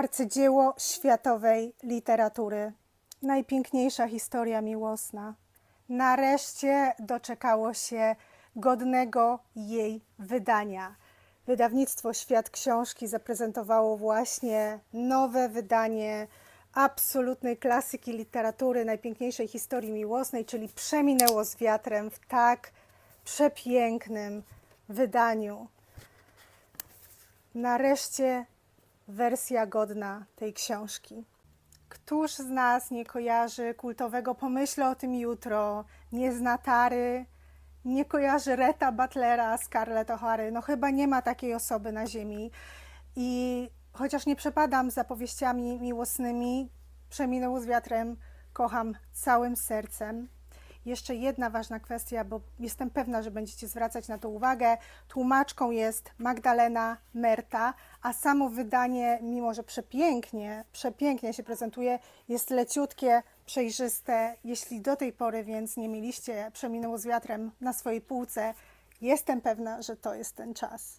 arcydzieło światowej literatury. Najpiękniejsza historia miłosna. Nareszcie doczekało się godnego jej wydania. Wydawnictwo Świat Książki zaprezentowało właśnie nowe wydanie absolutnej klasyki literatury, najpiękniejszej historii miłosnej, czyli Przeminęło z wiatrem w tak przepięknym wydaniu. Nareszcie wersja godna tej książki. Któż z nas nie kojarzy kultowego Pomyślę o tym jutro, nie zna Tary, nie kojarzy Reta Butlera, Scarlett O'Hary? No chyba nie ma takiej osoby na ziemi. I chociaż nie przepadam za powieściami miłosnymi, Przeminęło z wiatrem kocham całym sercem. Jeszcze jedna ważna kwestia, bo jestem pewna, że będziecie zwracać na to uwagę. Tłumaczką jest Magdalena Merta, a samo wydanie, mimo że przepięknie, przepięknie się prezentuje, jest leciutkie, przejrzyste. Jeśli do tej pory więc nie mieliście Przeminęło z wiatrem na swojej półce, jestem pewna, że to jest ten czas.